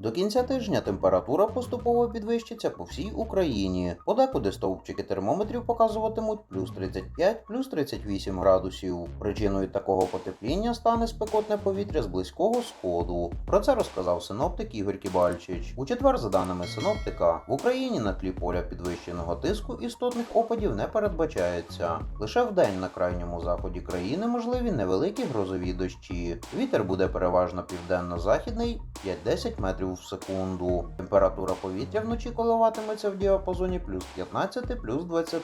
До кінця тижня температура поступово підвищиться по всій Україні. Подекуди стовпчики термометрів показуватимуть плюс 35, плюс 38 градусів. Причиною такого потепління стане спекотне повітря з близького сходу. Про це розказав синоптик Ігор Кібальчич. У четвер, за даними синоптика, в Україні на тлі поля підвищеного тиску істотних опадів не передбачається. Лише вдень на крайньому заході країни можливі невеликі грозові дощі. Вітер буде переважно південно-західний 5-10 метрів в секунду. Температура повітря вночі коливатиметься в діапазоні плюс 15 плюс 20,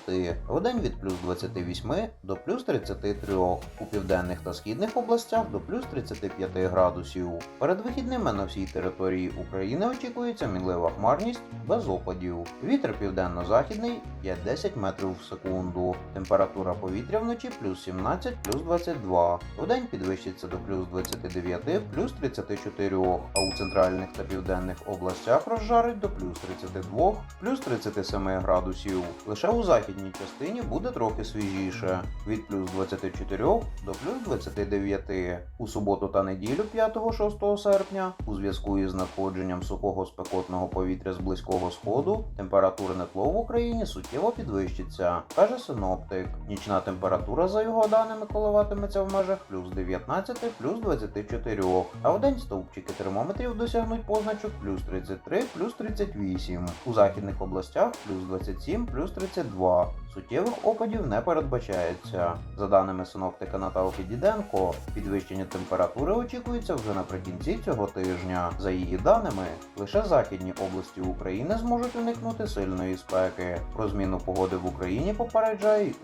вдень від плюс 28 до плюс 33, у південних та східних областях до плюс 35 градусів. Перед вихідними на всій території України очікується мінлива хмарність без опадів. Вітер південно-західний 5-10 метрів в секунду. Температура повітря вночі плюс 17 плюс 22. Вдень підвищиться до плюс 29 плюс 34, а у центральних та південних областях розжарить до плюс 32 плюс 37 градусів. Лише у західній частині буде трохи свіжіше від плюс 24 до плюс 29. У суботу та неділю 5-6 серпня у зв'язку із надходженням сухого спекотного повітря з близького сходу температурне тло в Україні суттєво підвищиться, каже синоптик. Нічна температура, за його даними, коливатиметься в межах плюс 19 плюс 24, а вдень стовпчики термометрів досягнуть позначок плюс 33 плюс 38. У західних областях плюс 27 плюс 32. Суттєвих опадів не передбачається. За даними синоптика Наталки Діденко, підвищення температури очікується вже наприкінці цього тижня. За її даними, лише західні області України зможуть уникнути сильної спеки. Про зміну погоди в Україні попереджає й.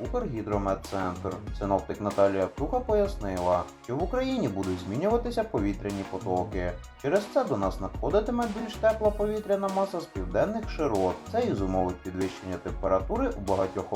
Синоптик Наталія Птуха пояснила, що в Україні будуть змінюватися повітряні потоки. Через це до нас надходитиме більш тепла повітряна маса з південних широт. Це і зумовить підвищення температури у багатьох